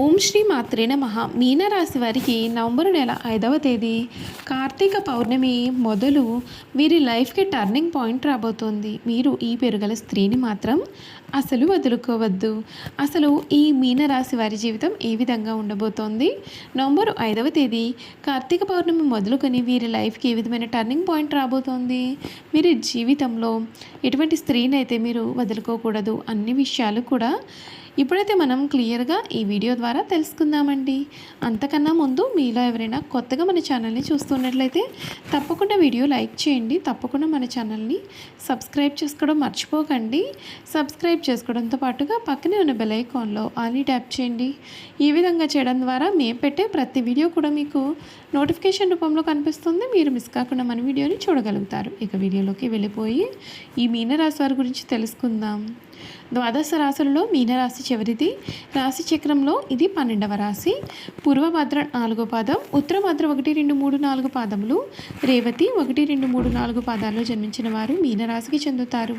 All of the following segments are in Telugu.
ఓం శ్రీ మాత్రే నమ. మీనరాశి వారికి నవంబర్ నెల ఐదవ తేదీ. కార్తీక పౌర్ణమి మొదలు వీరి లైఫ్కి టర్నింగ్ పాయింట్ రాబోతోంది. మీరు ఈ పెరుగల స్త్రీని మాత్రం అసలు వదులుకోవద్దు. అసలు ఈ మీనరాశి వారి జీవితం ఏ విధంగా ఉండబోతోంది? నవంబర్ ఐదవ తేదీ కార్తీక పౌర్ణమి మొదలుకొని వీరి లైఫ్కి ఏ విధమైన టర్నింగ్ పాయింట్ రాబోతోంది? వీరి జీవితంలో ఎటువంటి స్త్రీని అయితే మీరు వదులుకోకూడదు అన్ని విషయాలు కూడా ఇప్పుడైతే మనం క్లియర్గా ఈ వీడియో ద్వారా తెలుసుకుందామండి. అంతకన్నా ముందు మీలో ఎవరైనా కొత్తగా మన ఛానల్ని చూస్తున్నట్లయితే తప్పకుండా వీడియో లైక్ చేయండి. తప్పకుండా మన ఛానల్ని సబ్స్క్రైబ్ చేసుకోవడం మర్చిపోకండి. సబ్స్క్రైబ్ చేసుకోవడంతో పాటుగా పక్కనే ఉన్న బెల్ ఐకాన్లో ఆల్ని ట్యాప్ చేయండి. ఈ విధంగా చేయడం ద్వారా మేము పెట్టే ప్రతి వీడియో కూడా మీకు నోటిఫికేషన్ రూపంలో కనిపిస్తుంది. మీరు మిస్ కాకుండా మన వీడియోని చూడగలుగుతారు. ఇక వీడియోలోకి వెళ్ళిపోయి ఈ మీనరాశి వారి గురించి తెలుసుకుందాం. ద్వాదశ రాశులలో మీనరాశి చివరిది. రాశి చక్రంలో ఇది పన్నెండవ రాశి. పూర్వభద్ర నాలుగో పాదం ఉత్తరభద్ర ఒకటి రెండు మూడు నాలుగు పాదములు. రేవతి ఒకటి రెండు మూడు నాలుగు పాదాల్లో జన్మించిన వారు మీనరాశికి చెందుతారు.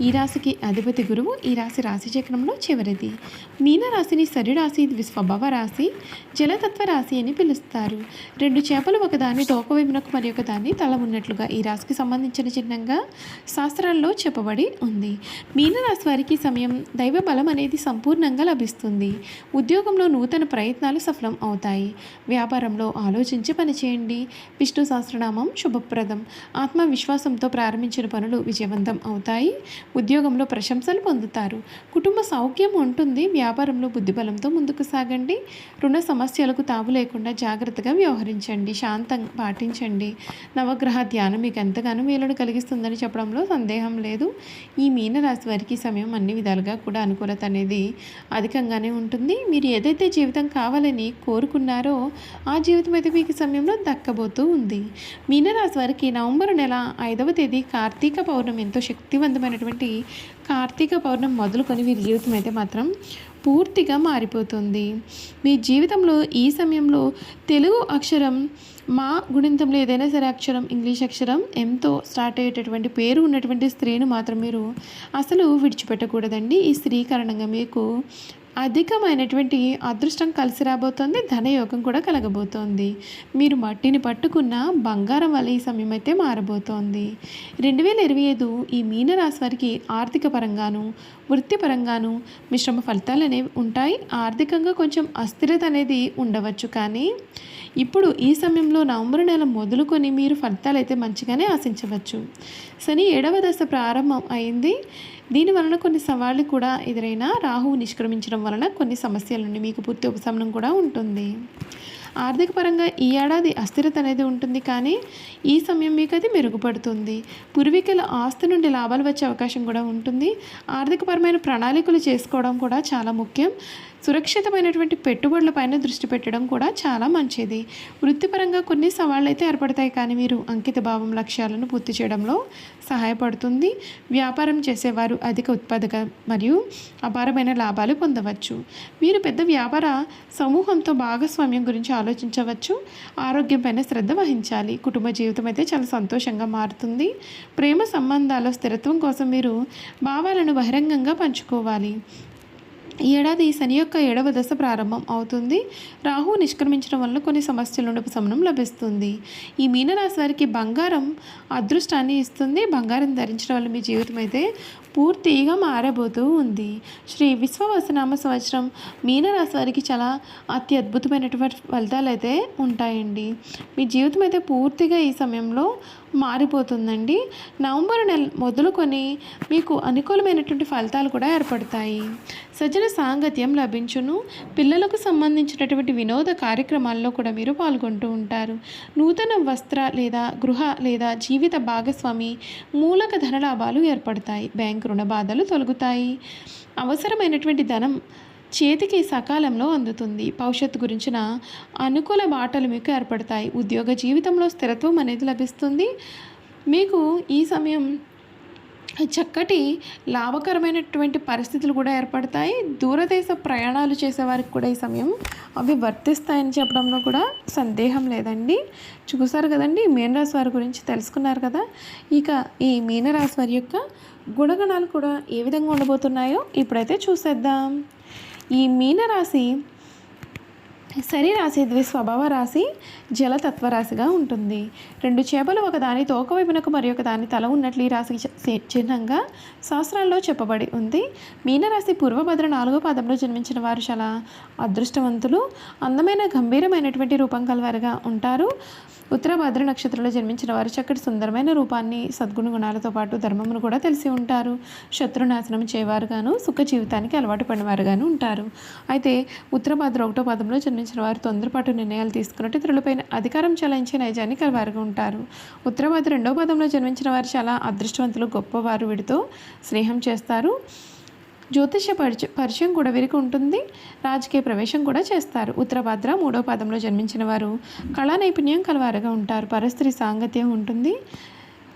ఈ రాశికి అధిపతి గురువు ఈ రాశి రాశి చక్రంలో చివరిది. మీనరాశిని సరిరాశి ఇది స్వభావ రాశి జలతత్వ రాశి అని పిలుస్తారు. రెండు చేపలు ఒకదాన్ని తోక వైపునకు మరి ఒకదాన్ని తల ఉన్నట్లుగా ఈ రాశికి సంబంధించిన చిహ్నంగా శాస్త్రాల్లో చెప్పబడి ఉంది. మీనరాశి వారికి ఈ సమయం దైవ బలం అనేది సంపూర్ణంగా లభిస్తుంది. ఉద్యోగంలో నూతన ప్రయత్నాలు సఫలం అవుతాయి. వ్యాపారంలో ఆలోచించి పనిచేయండి. విష్ణు సహస్రనామం శుభప్రదం. ఆత్మవిశ్వాసంతో ప్రారంభించిన పనులు విజయవంతం అవుతాయి. ఉద్యోగంలో ప్రశంసలు పొందుతారు. కుటుంబ సౌఖ్యం ఉంటుంది. వ్యాపారంలో బుద్ధిబలంతో ముందుకు సాగండి. రుణ సమస్యలకు తావు లేకుండా జాగ్రత్తగా వ్యవహరించండి. శాంతం పాటించండి. నవగ్రహ ధ్యానం మీకు ఎంతగానో మేలును కలిగిస్తుందని చెప్పడంలో సందేహం లేదు. ఈ మీనరాశి వారికి సమయం అన్ని విధాలుగా కూడా అనుకూలత అనేది అధికంగానే ఉంటుంది. మీరు ఏదైతే జీవితం కావాలని కోరుకున్నారో ఆ జీవితం అయితే మీకు సమయంలో దక్కబోతూ ఉంది. మీనరాశి వారికి నవంబర్ నెల ఐదవ తేదీ కార్తీక పౌర్ణమి ఎంతో శక్తివంతమైనటువంటి కార్తీక పౌర్ణమి మొదలుకొని వీరి జీవితం అయితే మాత్రం పూర్తిగా మారిపోతుంది. మీ జీవితంలో ఈ సమయంలో తెలుగు అక్షరం మా గుణింతంలో ఏదైనా సరే అక్షరం ఇంగ్లీష్ అక్షరం ఎంతో స్టార్ట్ అయ్యేటటువంటి పేరు ఉన్నటువంటి స్త్రీని మాత్రం మీరు అసలు విడిచిపెట్టకూడదండి. ఈ స్త్రీ కారణంగా మీకు అధికమైనటువంటి అదృష్టం కలిసి రాబోతోంది ధనయోగం కూడా కలగబోతోంది. మీరు మట్టిని పట్టుకున్న బంగారం వల్ల ఈ సమయం అయితే మారబోతోంది. రెండు వేల ఇరవై ఐదు ఈ మీనరాశి వారికి ఆర్థిక పరంగాను వృత్తిపరంగాను మిశ్రమ ఫలితాలు అనేవి ఉంటాయి. ఆర్థికంగా కొంచెం అస్థిరత అనేది ఉండవచ్చు కానీ ఇప్పుడు ఈ సమయంలో నవంబర్ నెల మొదలుకొని మీరు ఫలితాలు అయితే మంచిగానే ఆశించవచ్చు. శని ఏడవ దశ ప్రారంభం అయింది. దీని వలన కొన్ని సవాళ్ళు కూడా ఎదురైనా రాహువు నిష్క్రమించడం వలన కొన్ని సమస్యల నుండి మీకు పూర్తి ఉపశమనం కూడా ఉంటుంది. ఆర్థిక పరంగా ఈ ఏడాది అస్థిరత అనేది ఉంటుంది కానీ ఈ సమయం మీకు అది మెరుగుపడుతుంది. పూర్వీకుల ఆస్తి నుండి లాభాలు వచ్చే అవకాశం కూడా ఉంటుంది. ఆర్థికపరమైన ప్రణాళికలు చేసుకోవడం కూడా చాలా ముఖ్యం. సురక్షితమైనటువంటి పెట్టుబడులపైన దృష్టి పెట్టడం కూడా చాలా మంచిది. వృత్తిపరంగా కొన్ని సవాళ్ళు అయితే ఏర్పడతాయి కానీ మీరు అంకిత భావం లక్ష్యాలను పూర్తి చేయడంలో సహాయపడుతుంది. వ్యాపారం చేసేవారు అధిక ఉత్పాదక మరియు అపారమైన లాభాలు పొందవచ్చు. మీరు పెద్ద వ్యాపార సమూహంతో భాగస్వామ్యం గురించి ఆలోచించవచ్చు. ఆరోగ్యంపైన శ్రద్ధ వహించాలి. కుటుంబ జీవితం అయితే చాలా సంతోషంగా మారుతుంది. ప్రేమ సంబంధాల స్థిరత్వం కోసం మీరు భావాలను బహిరంగంగా పంచుకోవాలి. ఏడాది శని యొక్క ఏడవ దశ ప్రారంభం అవుతుంది. రాహు నిష్క్రమించడం వల్ల కొన్ని సమస్యల నుండి ఉపశమనం లభిస్తుంది. ఈ మీనరాశి వారికి బంగారం అదృష్టాన్ని ఇస్తుంది. బంగారం ధరించడం వల్ల మీ జీవితం అయితే పూర్తిగా మారబోతూ ఉంది. శ్రీ విశ్వవసనామ సంవత్సరం మీనరాశి వారికి చాలా అతి అద్భుతమైనటువంటి ఫలితాలు అయితే ఉంటాయండి. మీ జీవితం అయితే పూర్తిగా ఈ సమయంలో మారిపోతుందండి. నవంబర్ నెల మొదలుకొని మీకు అనుకూలమైనటువంటి ఫలితాలు కూడా ఏర్పడతాయి. సజ్జన సాంగత్యం లభించును. పిల్లలకు సంబంధించినటువంటి వినోద కార్యక్రమాల్లో కూడా మీరు పాల్గొంటూ ఉంటారు. నూతన వస్త్ర లేదా గృహ లేదా జీవిత భాగస్వామి మూలక ధన లాభాలు ఏర్పడతాయి. బ్యాంక్ రుణ బాధలు తొలగుతాయి. అవసరమైనటువంటి ధనం చేతికి సకాలంలో అందుతుంది. భవిష్యత్తు గురించిన అనుకూల బాటలు మీకు ఏర్పడతాయి. ఉద్యోగ జీవితంలో స్థిరత్వం అనేది లభిస్తుంది. మీకు ఈ సమయం చక్కటి లాభకరమైనటువంటి పరిస్థితులు కూడా ఏర్పడతాయి. దూరదేశ ప్రయాణాలు చేసేవారికి కూడా ఈ సమయం అవి వర్తిస్తాయని చెప్పడంలో కూడా సందేహం లేదండి. చూసారు కదండి మీనరాశి వారి గురించి తెలుసుకున్నారు కదా. ఇక ఈ మీనరాశి వారి యొక్క గుణగణాలు కూడా ఏ విధంగా ఉండబోతున్నాయో ఇప్పుడైతే చూసేద్దాం. ఈ మీనరాశి సరి రాశి ద్వి స్వభావ రాశి జలతత్వ రాశిగా ఉంటుంది. రెండు చేపలు ఒకదాని తోక వైపునకు మరి ఒకదాని తల ఉన్నట్లు ఈ రాశికి చిహ్నంగా శాస్త్రాల్లో చెప్పబడి ఉంది. మీనరాశి పూర్వభద్ర నాలుగో పాదంలో జన్మించిన వారు చాలా అదృష్టవంతులు అందమైన గంభీరమైనటువంటి రూపం కలవారుగా ఉంటారు. ఉత్తర భద్ర నక్షత్రంలో జన్మించిన వారు చక్కటి సుందరమైన రూపాన్ని సద్గుణ గుణాలతో పాటు ధర్మమును కూడా తెలిసి ఉంటారు. శత్రునాశనం చేయవారుగాను సుఖ జీవితానికి అలవాటు పడినవారుగాను ఉంటారు. అయితే ఉత్తర భద్ర ఒకటో పదంలో జన్మించిన వారు తొందరపాటు నిర్ణయాలు తీసుకున్నట్టు ఇతరులపైన అధికారం చెలాయించే నైజాన్ని కలవారుగా ఉంటారు. ఉత్తర భద్ర రెండో పదంలో జన్మించిన వారు చాలా అదృష్టవంతులు గొప్పవారు వీడితో స్నేహం చేస్తారు. జ్యోతిష పరిచ పరిచయం కూడా వీరికి ఉంటుంది. రాజకీయ ప్రవేశం కూడా చేస్తారు. ఉత్తరభద్ర మూడో పాదంలో జన్మించిన వారు కళా నైపుణ్యం కలవారుగా ఉంటారు. పరస్త్రీ సాంగత్యం ఉంటుంది.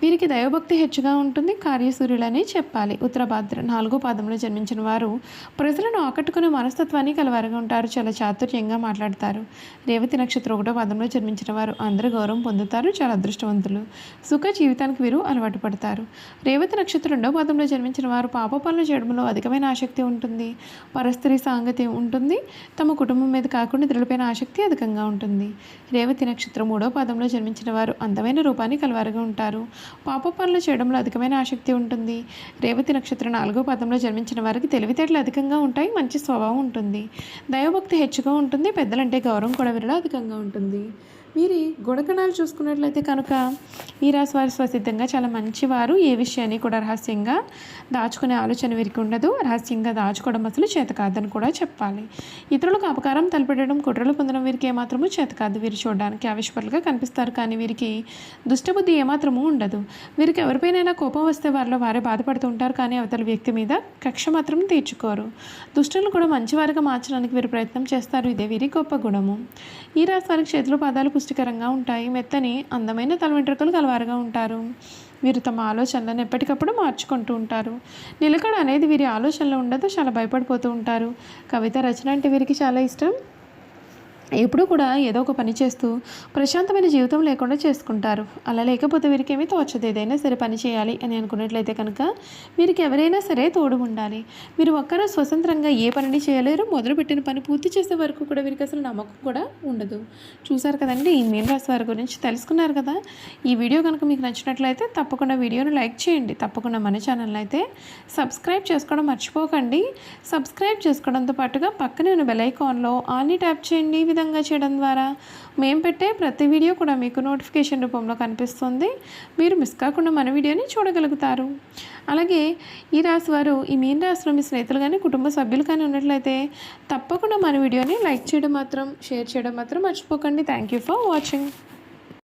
వీరికి దైవభక్తి హెచ్చుగా ఉంటుంది. కార్యసూర్యులని చెప్పాలి. ఉత్తరభాద్ర నాలుగో పాదంలో జన్మించిన వారు ప్రజలను ఆకట్టుకునే మనస్తత్వాన్ని కలవారుగా ఉంటారు. చాలా చాతుర్యంగా మాట్లాడతారు. రేవతి నక్షత్రం ఒకటో పాదంలో జన్మించిన వారు అందరూ గౌరవం పొందుతారు. చాలా అదృష్టవంతులు. సుఖ జీవితానికి వీరు అలవాటు పడతారు. రేవతి నక్షత్రం రెండో పాదంలో జన్మించిన వారు పాప పనులు చేయడంలో అధికమైన ఆసక్తి ఉంటుంది. పరస్త్రీ సాంగతి ఉంటుంది. తమ కుటుంబం మీద కాకుండా ఇతరులపైన ఆసక్తి అధికంగా ఉంటుంది. రేవతి నక్షత్రం మూడో పాదంలో జన్మించిన వారు అందమైన రూపాన్ని కలవారుగా ఉంటారు. పాప పనులు చేయడంలో అధికమైన ఆసక్తి ఉంటుంది. రేవతి నక్షత్రం నాలుగో పదంలో జన్మించిన వారికి తెలివితేటలు అధికంగా ఉంటాయి మంచి స్వభావం ఉంటుంది. దైవభక్తి హెచ్చుగా ఉంటుంది పెద్దలంటే గౌరవం కూడా వీరిలో అధికంగా ఉంటుంది. వీరి గుణగణాలు చూసుకున్నట్లయితే కనుక ఈ రాశి వారి స్వసిద్ధంగా చాలా మంచివారు. ఏ విషయాన్ని కూడా రహస్యంగా దాచుకునే ఆలోచన వీరికి ఉండదు. రహస్యంగా దాచుకోవడం అసలు చేత కాదని కూడా చెప్పాలి. ఇతరులకు అపకారం తలపెట్టడం కుట్రలు పొందడం వీరికి ఏమాత్రము చేత కాదు. వీరు చూడడానికి ఆవిష్పరులుగా కనిపిస్తారు కానీ వీరికి దుష్టబుద్ధి ఏమాత్రము ఉండదు. వీరికి ఎవరిపైనైనా కోపం వస్తే వారిలో వారే బాధపడుతూ ఉంటారు కానీ అవతల వ్యక్తి మీద కక్ష మాత్రం తీర్చుకోరు. దుష్టులను కూడా మంచివారిగా మార్చడానికి వీరు ప్రయత్నం చేస్తారు. ఇదే వీరి గొప్ప గుణము. ఈ రాశి వారికి చేతులు పాదాలు పుష్టికరంగా ఉంటాయి. మెత్తని అందమైన తల వెంట్రుకలు కలవారుగా ఉంటారు. వీరు తమ ఆలోచనలను ఎప్పటికప్పుడు మార్చుకుంటూ ఉంటారు. నిలకడ అనేది వీరి ఆలోచనలో ఉండదు చాలా భయపడిపోతూ ఉంటారు. కవిత రచన అంటే వీరికి చాలా ఇష్టం. ఎప్పుడూ కూడా ఏదో ఒక పని చేస్తూ ప్రశాంతమైన జీవితం లేకుండా చేసుకుంటారు. అలా లేకపోతే వీరికి ఏమీ తోచదు. ఏదైనా సరే పని చేయాలి అని అనుకున్నట్లయితే కనుక వీరికి ఎవరైనా సరే తోడు ఉండాలి. మీరు ఒక్కరూ స్వతంత్రంగా ఏ పనిని చేయలేరు. మొదలుపెట్టిన పని పూర్తి చేసే వరకు కూడా వీరికి అసలు నమ్మకం కూడా ఉండదు. చూసారు కదండి? ఈ మీన రాశి వారి గురించి తెలుసుకున్నారు కదా? ఈ వీడియో కనుక మీకు నచ్చినట్లయితే తప్పకుండా వీడియోను లైక్ చేయండి. తప్పకుండా మన ఛానల్ అయితే సబ్స్క్రైబ్ చేసుకోవడం మర్చిపోకండి. సబ్స్క్రైబ్ చేసుకోవడంతో పాటుగా పక్కనే ఉన్న బెల్ ఐకాన్లో ఆల్ని ట్యాప్ చేయండి. ఈ విధంగా చేయడం ద్వారా మేము పెట్టే ప్రతి వీడియో కూడా మీకు నోటిఫికేషన్ రూపంలో కనిపిస్తుంది. మీరు మిస్ కాకుండా మన వీడియోని చూడగలుగుతారు. అలాగే ఈ రాశి వారు ఈ మీన రాశిలో మీ స్నేహితులు కానీ కుటుంబ సభ్యులు కానీ ఉన్నట్లయితే తప్పకుండా మన వీడియోని లైక్ చేయడం మాత్రం షేర్ చేయడం మాత్రం మర్చిపోకండి. Thank you for watching